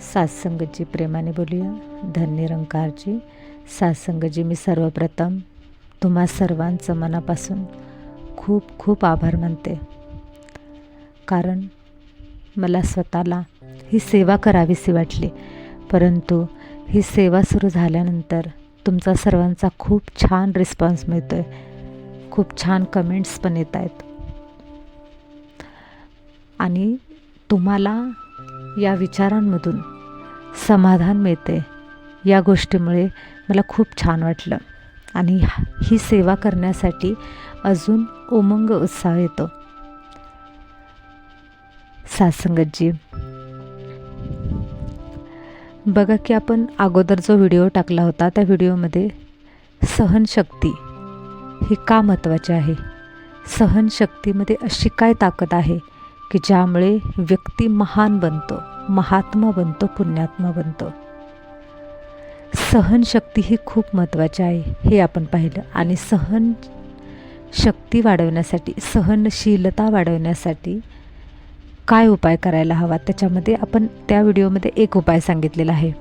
सात्संगतजी प्रेमाने बोलूया. धन्यरंकारची निरंकारजी मी सर्वप्रथम तुम्हा सर्वांचं मनापासून खूप खूप आभार मानते. कारण मला स्वतःला ही सेवा करावीशी वाटली. परंतु ही सेवा सुरू झाल्यानंतर तुमचा सर्वांचा खूप छान रिस्पॉन्स मिळतो आहे खूप छान कमेंट्स पण येत आहेत आणि तुम्हाला या विचारांमधून समाधान मिळते. या गोष्टीमुळे मला खूप छान वाटलं. आणि ही सेवा करण्यासाठी अजून उमंग उत्साह येतो. सासंगतजी बघा की आपण अगोदर जो व्हिडिओ टाकला होता त्या व्हिडिओमध्ये सहनशक्ती ही का महत्त्वाची आहे? सहनशक्तीमध्ये अशी काय ताकद आहे? की ज्यामुळे व्यक्ती महान बनतो महात्मा बनतो पुण्यात्मा बनतो. सहनशक्ती ही खूप महत्त्वाची आहे हे आपण पाहिलं. आणि सहन शक्ती वाढवण्यासाठी सहनशीलता वाढवण्यासाठी काय उपाय करायला हवा? त्याच्यामध्ये आपण त्या व्हिडिओमध्ये एक उपाय सांगितलेला आहे.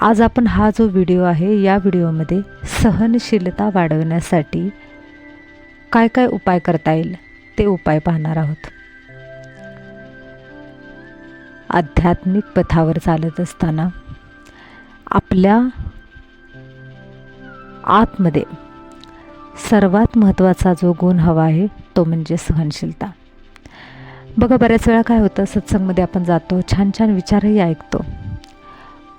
आज आपण हा जो व्हिडिओ आहे या व्हिडिओमध्ये सहनशीलता वाढवण्यासाठी काय काय उपाय करता येईल? ते उपाय पाहणार आहोत. आध्यात्मिक पथावर चालत असताना आपल्या आतमध्ये सर्वात महत्त्वाचा जो गुण हवा आहे तो म्हणजे सहनशीलता. बघा बऱ्याच वेळा काय होतं सत्संगमध्ये आपण जातो छान छान विचारही ऐकतो.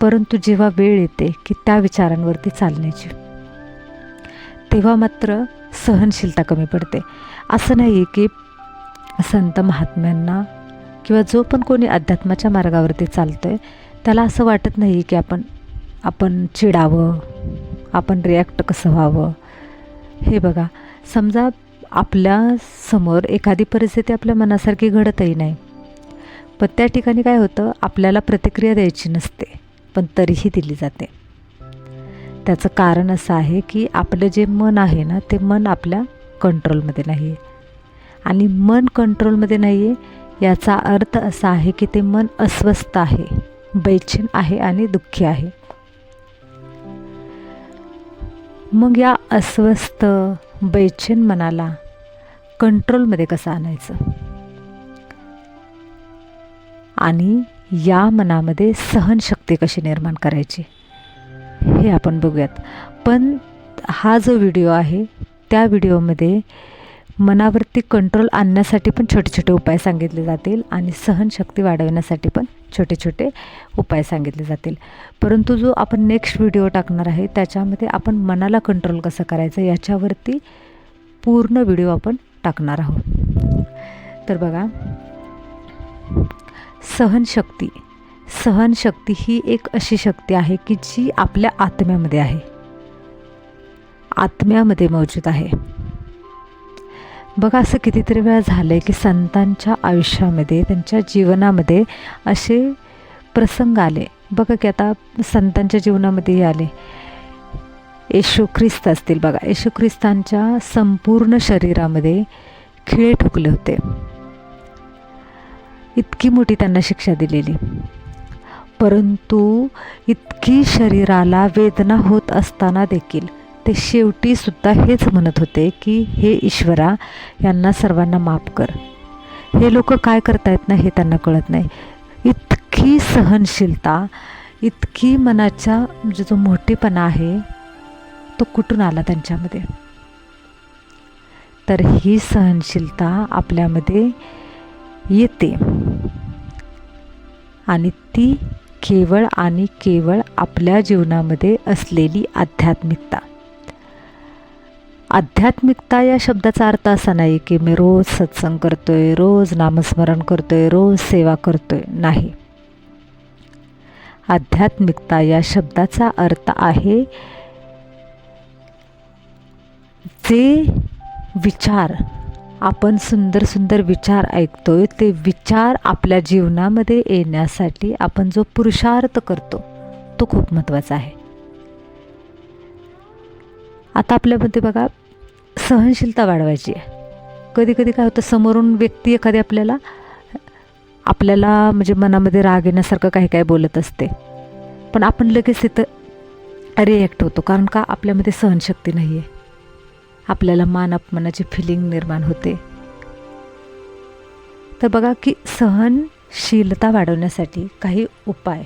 परंतु जेव्हा वेळ येते की त्या विचारांवरती चालण्याची तेव्हा मात्र सहनशीलता कमी पडते. असं नाही की संत महात्म्यांना किंवा जो पण कोणी अध्यात्माच्या मार्गावरती चालतो आहे त्याला असं वाटत नाही की आपण आपण चिडावं आपण रिॲक्ट कसं व्हावं. हे बघा समजा आपल्यासमोर एखादी परिस्थिती आपल्या मनासारखी घडतही नाही. पण त्या ठिकाणी काय होतं आपल्याला प्रतिक्रिया द्यायची नसते पण तरीही दिली जाते. त्याचं कारण असं आहे की आपलं जे मन आहे ना ते मन आपल्या कंट्रोलमध्ये नाही आहे आणि मन कंट्रोलमध्ये नाही आहे याचा अर्थ असा आहे की ते मन अस्वस्थ आहे बैचीन आहे आणि दुःखी आहे. मग या अस्वस्थ बैचेन मनाला कंट्रोलमध्ये कसं आणायचं? आणि या मनामध्ये सहनशक्ती कशी निर्माण करायची? हे आपण बघूयात. पण हा जो व्हिडिओ आहे त्या व्हिडिओमध्ये मनावरती कंट्रोल आणण्यासाठी पण छोटे छोटे उपाय सांगितले जातील आणि सहनशक्ती वाढवण्यासाठी पण छोटे छोटे उपाय सांगितले जातील. परंतु जो आपण नेक्स्ट व्हिडिओ टाकणार आहे त्याच्यामध्ये आपण मनाला कंट्रोल कसं करायचं याच्यावरती पूर्ण व्हिडिओ आपण टाकणार आहोत. तर बघा सहनशक्ती. सहनशक्ती ही एक अशी शक्ती आहे की जी आपल्या आत्म्यामध्ये आहे. आत्म्यामध्ये मौजूद आहे. बघा असं कितीतरी वेळा झालं आहे की संतांच्या आयुष्यामध्ये त्यांच्या जीवनामध्ये असे प्रसंग आले. बघा की आता संतांच्या जीवनामध्येही आले. येशू ख्रिस्त असतील बघा. येशू ख्रिस्तांच्या संपूर्ण शरीरामध्ये खिळे ठोकले होते. इतकी मोठी त्यांना शिक्षा दिलेली. परंतु इतकी शरीराला वेदना होत असताना देखील ते शेवटी सुद्धा हेच म्हणत होते की हे ईश्वरा यांना सर्वांना माफ कर. हे लोक काय करतायत ना हे त्यांना कळत नाही. इतकी सहनशीलता इतकी मनाच्या म्हणजे जो मोठेपणा आहे तो कुठून आला त्यांच्यामध्ये? तर ही सहनशीलता आपल्यामध्ये येते. आणि ती केवळ आणि केवळ आपल्या जीवनामध्ये असलेली आध्यात्मिकता. आध्यात्मिकता या शब्दाचा अर्थ असा नाही की मी रोज सत्संग करतोय रोज नामस्मरण करतोय रोज सेवा करतोय. नाही. आध्यात्मिकता या शब्दाचा अर्थ आहे जे विचार आपण सुंदर सुंदर विचार ऐकतोय ते विचार आपल्या जीवनामध्ये येण्यासाठी आपण जो पुरुषार्थ करतो तो खूप महत्त्वाचा आहे. आता आपल्यामध्ये बघा सहनशीलता वाढवायची आहे. कधी कधी काय होतं समोरून व्यक्ती एखादी आपल्याला आपल्याला म्हणजे मनामध्ये राग येण्यासारखं काही काही बोलत असते. पण आपण लगेच तिथं रिॲक्ट होतो कारण का आपल्यामध्ये सहनशक्ती नाही आहे आपल्याला मान अपमानाची फिलिंग निर्माण होते. तर बघा की सहनशीलता वाढवण्यासाठी काही उपाय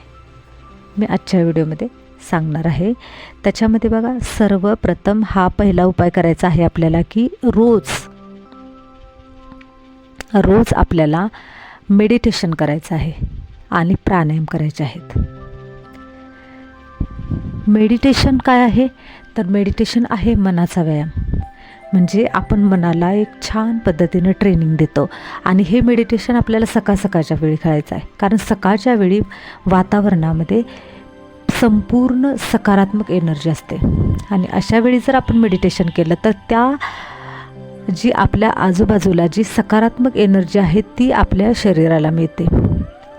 मी आजच्या व्हिडिओमध्ये सांगणार आहे. त्याच्यामध्ये बघा सर्वप्रथम हा पहिला उपाय करायचा आहे आपल्याला की रोज रोज आपल्याला मेडिटेशन करायचं आहे आणि प्राणायाम करायचे आहेत. मेडिटेशन काय आहे? तर मेडिटेशन आहे मनाचा व्यायाम. म्हणजे आपण मनाला एक छान पद्धतीनं ट्रेनिंग देतो. आणि हे मेडिटेशन आपल्याला सकाळ सकाळच्या वेळी खेळायचं आहे. कारण सकाळच्या वेळी वातावरणामध्ये संपूर्ण सकारात्मक एनर्जी असते. आणि अशा वेळी जर आपण मेडिटेशन केलं तर त्या जी आपल्या आजूबाजूला जी सकारात्मक एनर्जी आहे ती आपल्या शरीराला मिळते.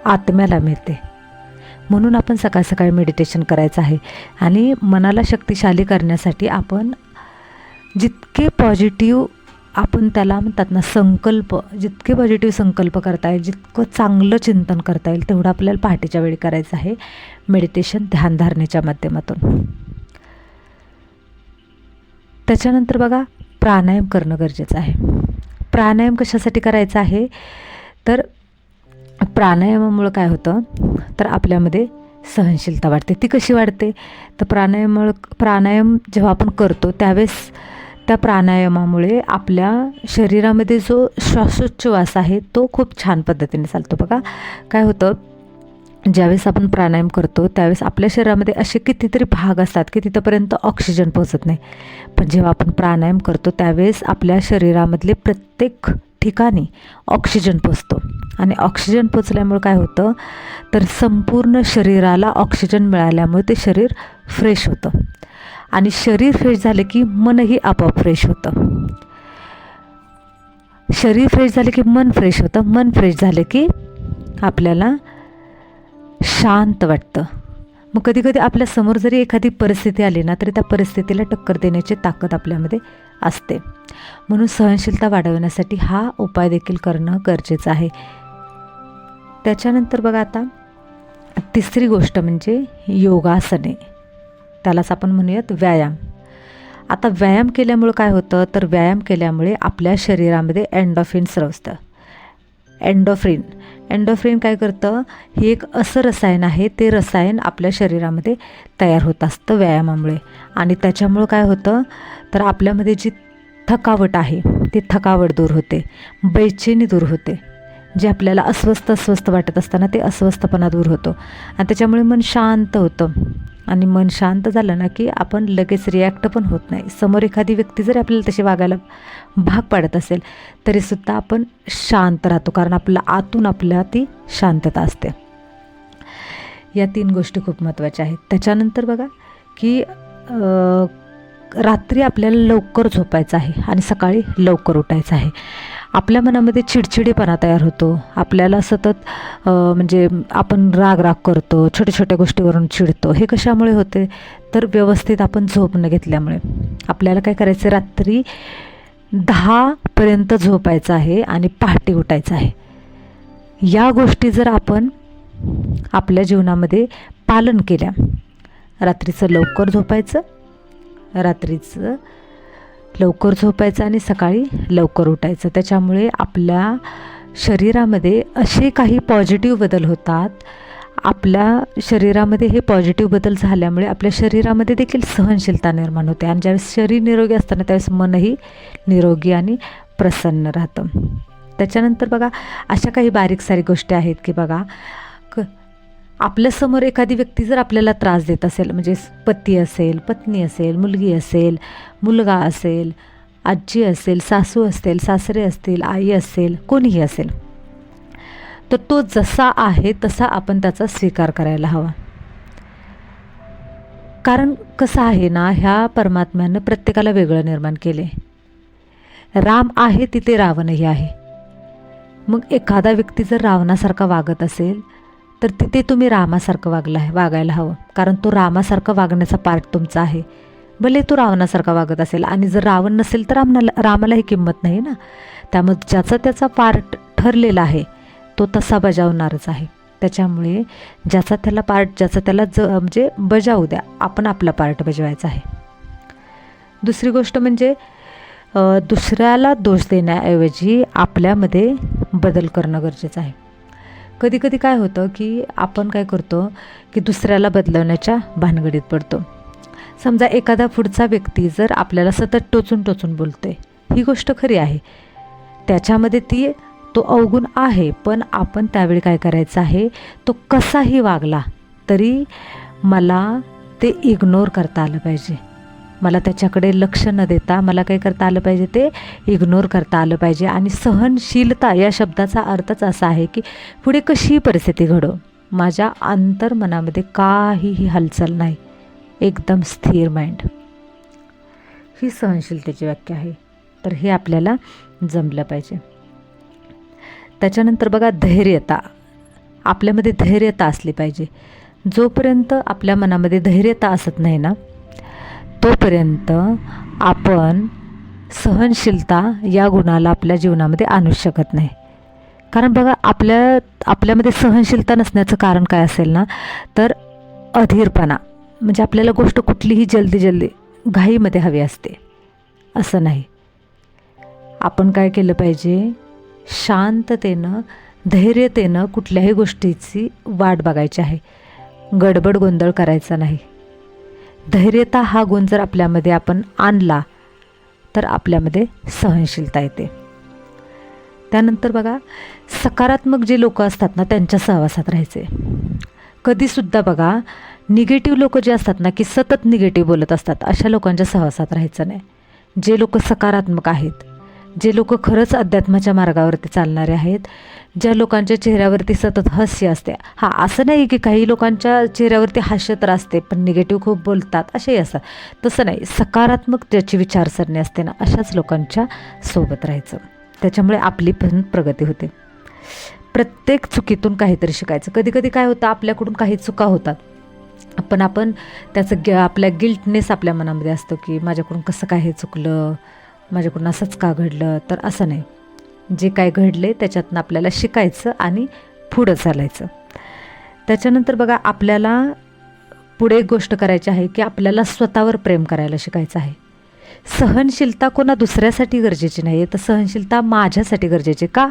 आत्म्याला मिळते. म्हणून आपण सकाळ सकाळी मेडिटेशन करायचं आहे. आणि मनाला शक्तिशाली करण्यासाठी आपण जितके पॉझिटिव्ह आपण त्याला म्हणतात ना संकल्प जितके पॉझिटिव्ह संकल्प करता येईल जितकं चांगलं चिंतन करता येईल तेवढं आपल्याला पहाटेच्या वेळी करायचं आहे मेडिटेशन ध्यानधारणेच्या माध्यमातून. त्याच्यानंतर बघा प्राणायाम करणं गरजेचं आहे. प्राणायाम कशासाठी करायचं आहे? तर प्राणायामामुळं काय होतं? तर आपल्यामध्ये सहनशीलता वाढते. ती कशी वाढते? तर प्राणायामामुळं प्राणायाम जेव्हा आपण करतो त्यावेळेस त्या प्राणायामामुळे आपल्या शरीरामध्ये जो श्वासोच्छ्वास आहे तो खूप छान पद्धतीने चालतो. बघा काय होतं? ज्यावेळेस आपण प्राणायाम करतो त्यावेळेस आपल्या शरीरामध्ये असे कितीतरी भाग असतात की तिथंपर्यंत ऑक्सिजन पोचत नाही. पण जेव्हा आपण प्राणायाम करतो त्यावेळेस आपल्या शरीरामधले प्रत्येक ठिकाणी ऑक्सिजन पोचतो आणि ऑक्सिजन पोचल्यामुळे काय होतं? तर संपूर्ण शरीराला ऑक्सिजन मिळाल्यामुळे ते शरीर फ्रेश होतं. आणि शरीर फ्रेश झालं की मनही आपोआप फ्रेश होतं. शरीर फ्रेश झालं की मन फ्रेश होतं. मन फ्रेश झालं की आपल्याला शांत वाटतं. मग कधीकधी आपल्यासमोर जरी एखादी परिस्थिती आली ना तरी त्या परिस्थितीला टक्कर देण्याची ताकद आपल्यामध्ये असते. म्हणून सहनशीलता वाढवण्यासाठी हा उपाय देखील करणं गरजेचं आहे. त्याच्यानंतर बघा आता तिसरी गोष्ट म्हणजे योगासने. त्यालाच आपण म्हणूयात व्यायाम. आता व्यायाम केल्यामुळं काय होतं? तर व्यायाम केल्यामुळे आपल्या शरीरामध्ये अँडॉफिन स्रवतं एन्डोफ्रिन एन्डोफ्रिन काय करतं? हे एक असं रसायन आहे ते रसायन आपल्या शरीरामध्ये तयार होत असतं व्यायामामुळे. आणि त्याच्यामुळं काय होतं? तर आपल्यामध्ये जी थकावट आहे ती थकावट दूर होते बैचेनी दूर होते. जे आपल्याला अस्वस्थ अस्वस्थ वाटत असताना ते अस्वस्थपणा दूर होतो. आणि त्याच्यामुळे मन शांत होतं. आणि मन शांत झालं ना की आपण लगेच रिॲक्ट पण होत नाही. समोर एखादी व्यक्ती जरी आपल्याला तशी वागायला भाग पाडत असेल तरीसुद्धा आपण शांत राहतो कारण आपल्या आतून आपल्या ती शांतता असते. या तीन गोष्टी खूप महत्त्वाच्या आहेत. त्याच्यानंतर बघा की रात्री आपल्याला लवकर झोपायचं आहे आणि सकाळी लवकर उठायचं आहे. आपल्या मनामध्ये चिडचिडेपणा तयार होतो. आपल्याला सतत म्हणजे आपण राग राग करतो छोट्या छोट्या गोष्टीवरून चिडतो. हे कशामुळे होते? तर व्यवस्थित आपण झोप न घेतल्यामुळे. आपल्याला काय करायचं? रात्री दहापर्यंत झोपायचं आहे आणि पहाटे उठायचं आहे. या गोष्टी जर आपण आपल्या जीवनामध्ये पालन केल्या रात्रीचं लवकर झोपायचं रात्रीचं लवकर झोपायचं आणि सकाळी लवकर उठायचं. त्याच्यामुळे आपल्या शरीरामध्ये असे काही पॉझिटिव्ह बदल होतात. आपल्या शरीरामध्ये हे पॉझिटिव्ह बदल झाल्यामुळे आपल्या शरीरामध्ये देखील सहनशीलता निर्माण होते. आणि ज्यावेळेस शरीर निरोगी असताना त्यावेळेस मनही निरोगी आणि प्रसन्न राहतं. त्याच्यानंतर बघा अशा काही बारीक सारीक गोष्टी आहेत की बघा आपल्यासमोर एखादी व्यक्ती जर आपल्याला त्रास देत असेल म्हणजे पती असेल पत्नी असेल मुलगी असेल मुलगा असेल आजी असेल सासू असेल सासरे असतील आई असेल कोणीही असेल तर तो जसा आहे तसा आपण त्याचा स्वीकार करायला हवा. कारण कसं आहे ना ह्या परमात्म्यानं प्रत्येकाला वेगळं निर्माण केले राम आहे तिथे रावणही आहे. मग एखादा व्यक्ती जर रावणासारखा वागत असेल तर तिथे तुम्ही रामासारखं वागला आहे वागायला हवं. कारण तो रामासारखं वागण्याचा पार्ट तुमचा आहे. भले तो रावणासारखा वागत असेल आणि जर रावण नसेल तर रामनाला रामालाही किंमत नाही ना. त्यामुळे ज्याचा त्याचा पार्ट ठरलेला आहे तो तसा बजावणारच आहे. त्याच्यामुळे ज्याचा त्याला पार्ट ज्याचा त्याला ज म्हणजे बजावू द्या आपण आपला पार्ट बजवायचा आहे. दुसरी गोष्ट म्हणजे दुसऱ्याला दोष देण्याऐवजी आपल्यामध्ये बदल करणं गरजेचं आहे. कधी कधी काय होतं की आपण काय करतो की दुसऱ्याला बदलवण्याच्या भानगडीत पडतो. समजा एखादा पुढचा व्यक्ती जर आपल्याला सतत टोचून टोचून बोलतोय ही गोष्ट खरी आहे. त्याच्यामध्ये ती तो अवगुण आहे पण आपण त्यावेळी काय करायचं आहे तो कसाही वागला तरी मला ते इग्नोर करता आलं पाहिजे. मला त्याच्याकडे लक्ष न देता मला काय करता आलं पाहिजे ते इग्नोर करता आलं पाहिजे. आणि सहनशीलता या शब्दाचा अर्थच असा आहे की पुढे कशीही परिस्थिती घडो? माझ्या अंतर्मनामध्ये काहीही हालचाल नाही. एकदम स्थिर माइंड ही सहनशीलतेची व्याख्या आहे. तर हे आपल्याला जमलं पाहिजे. त्याच्यानंतर बघा धैर्यता. आपल्यामध्ये धैर्यता असली पाहिजे. जोपर्यंत आपल्या मनामध्ये धैर्यता असत नाही ना तोपर्यंत आपण सहनशीलता या गुणाला आपल्या जीवनामध्ये आणू शकत नाही. कारण बघा आपल्या आपल्यामध्ये सहनशीलता नसण्याचं कारण काय असेल ना तर अधीरपणा. म्हणजे आपल्याला गोष्ट कुठलीही जल्दी जल्दी घाईमध्ये हवी असते. असं नाही. आपण काय केलं पाहिजे? शांततेनं धैर्यतेनं कुठल्याही गोष्टीची वाट बघायची आहे. गडबड गोंधळ करायचा नाही. धैर्यता हा गुण जर आपल्यामध्ये आपण आणला तर आपल्यामध्ये सहनशीलता येते. त्यानंतर बघा सकारात्मक जे लोक असतात ना त्यांच्या सहवासात राहायचे. कधीसुद्धा बघा निगेटिव्ह लोक जे असतात ना की सतत निगेटिव्ह बोलत असतात अशा लोकांच्या सहवासात राहायचं नाही. जे लोक सकारात्मक आहेत जे लोक खरंच अध्यात्माच्या मार्गावरती चालणारे आहेत ज्या लोकांच्या चेहऱ्यावरती सतत हास्य असते. हां असं नाही की काही लोकांच्या चेहऱ्यावरती हास्य तर असते पण निगेटिव्ह खूप बोलतात असेही असतात. तसं नाही सकारात्मक ज्याची विचारसरणी असते ना अशाच लोकांच्या सोबत राहायचं. त्याच्यामुळे आपली पण प्रगती होते. प्रत्येक चुकीतून काहीतरी शिकायचं. कधी कधी काय होतं आपल्याकडून काही चुका होतात. पण आपण त्याचं ग आपल्या गिल्टनेस आपल्या मनामध्ये असतो की माझ्याकडून कसं काय हे चुकलं? माझ्याकडून असंच का घडलं? तर असं नाही. जे काय घडले त्याच्यातनं आपल्याला शिकायचं आणि पुढं चालायचं. त्याच्यानंतर बघा आपल्याला पुढे एक गोष्ट करायची आहे की आपल्याला स्वतःवर प्रेम करायला शिकायचं आहे. सहनशीलता कोणा दुसऱ्यासाठी गरजेची नाही आहे. तर सहनशीलता माझ्यासाठी गरजेची का?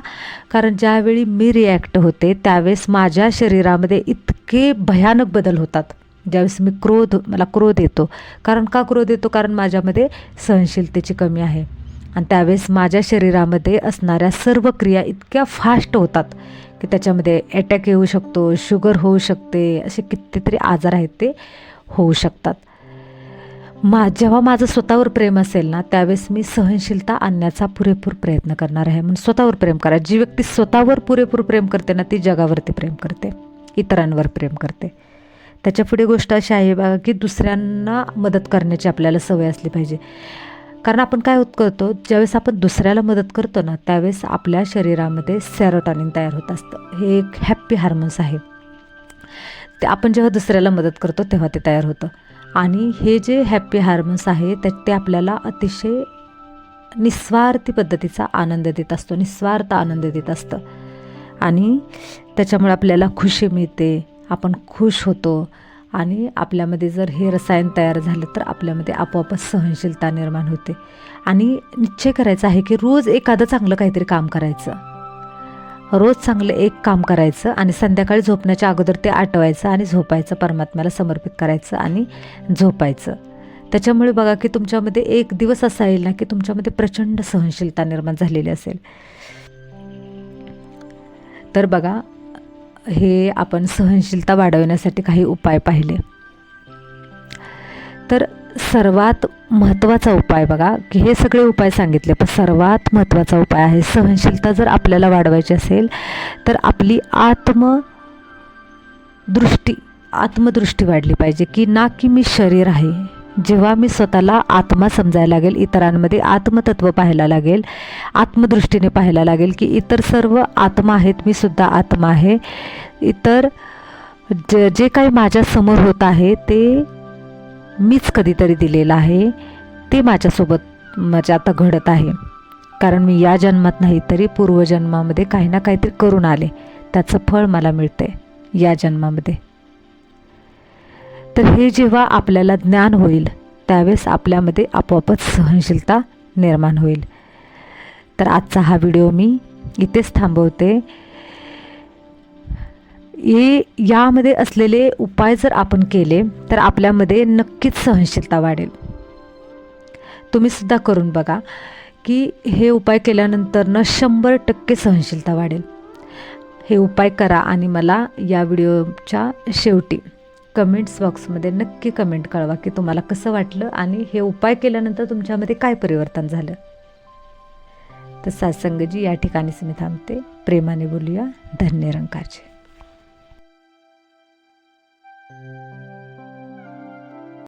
कारण ज्यावेळी मी रिॲक्ट होते त्यावेळेस माझ्या शरीरामध्ये इतके भयानक बदल होतात. ज्यावेळेस मी क्रोध मला क्रोध येतो. कारण का क्रोध येतो? कारण माझ्यामध्ये सहनशीलतेची कमी आहे. आणि त्यावेळेस माझ्या शरीरामध्ये असणाऱ्या सर्व क्रिया इतक्या फास्ट होतात की त्याच्यामध्ये अटॅक येऊ शकतो शुगर होऊ शकते असे कितीतरी आजार आहेत ते होऊ शकतात. मा जेव्हा माझं स्वतःवर प्रेम असेल ना त्यावेळेस मी सहनशीलता आणण्याचा पुरेपूर प्रयत्न करणार आहे. म्हणून स्वतःवर प्रेम करा. जी व्यक्ती स्वतःवर पुरेपूर प्रेम करते ना ती जगावरती प्रेम करते. इतरांवर प्रेम करते. त्याच्या पुढे गोष्ट अशी आहे बघा की दुसऱ्यांना मदत करण्याची आपल्याला सवय असली पाहिजे. कारण आपण काय होत करतो ज्यावेळेस आपण दुसऱ्याला मदत करतो ना त्यावेळेस आपल्या शरीरामध्ये सेरोटॉनिन तयार होत असतं. हे एक हॅप्पी हार्मोन्स आहे. ते आपण जेव्हा दुसऱ्याला मदत करतो तेव्हा ते तयार होतं. आणि हे जे हॅप्पी हार्मोन्स आहे त्या ते आपल्याला अतिशय निस्वार्थी पद्धतीचा आनंद देत असतो निस्वार्थ आनंद देत असतं. आणि त्याच्यामुळे आपल्याला खुशी मिळते आपण खुश होतो आणि आपल्यामध्ये जर हे रसायन तयार झालं तर आपल्यामध्ये आपोआपच सहनशीलता निर्माण होते. आणि निश्चय करायचा आहे की रोज एखादं चांगलं काहीतरी काम करायचं. रोज चांगलं एक काम करायचं आणि संध्याकाळी झोपण्याच्या अगोदर ते आठवायचं आणि झोपायचं परमात्म्याला समर्पित करायचं आणि झोपायचं. त्याच्यामुळे बघा की तुमच्यामध्ये एक दिवस असा येईल ना की तुमच्यामध्ये प्रचंड सहनशीलता निर्माण झालेली असेल. तर बघा हे आपण सहनशीलता वाढवण्यासाठी काही उपाय पाहिले. तर सर्वात महत्त्वाचा उपाय बघा की हे सगळे उपाय सांगितले पण सर्वात महत्त्वाचा उपाय आहे सहनशीलता जर आपल्याला वाढवायची असेल तर आपली आत्म दृष्टी आत्मदृष्टी वाढली पाहिजे की ना की मी शरीर आहे. जेव्हा मी स्वतःला आत्मा समजायला लागेल इतरांमध्ये आत्मतत्व पाहायला लागेल आत्मदृष्टीने पाहायला लागेल की इतर सर्व आत्मा आहेत मी सुद्धा आत्मा आहे. इतर जे जे काही माझ्यासमोर होत आहे ते मीच कधीतरी दिलेलं आहे ते माझ्यासोबत माझ्या आता घडत आहे. कारण मी या जन्मात नाही तरी पूर्वजन्मामध्ये काही ना काहीतरी करून आले. त्याचं फळ मला मिळते या जन्मामध्ये. तर हे जेव्हा आपल्याला ज्ञान होईल त्यावेळेस आपल्यामध्ये आपोआपच सहनशीलता निर्माण होईल. तर आजचा हा व्हिडिओ मी इथेच थांबवते. हे यामध्ये असलेले उपाय जर आपण केले तर आपल्यामध्ये नक्कीच सहनशीलता वाढेल. तुम्हीसुद्धा करून बघा की हे उपाय केल्यानंतरनं शंभर टक्के सहनशीलता वाढेल. हे उपाय करा आणि मला या व्हिडिओच्या शेवटी कमेंट्स बॉक्समध्ये नक्की कमेंट कळवा की तुम्हाला कसं वाटलं आणि हे उपाय केल्यानंतर तुमच्यामध्ये काय परिवर्तन झालं. तर सासंगजी या ठिकाणीच मी थांबते. प्रेमाने बोलूया. धन्य रंगाचे.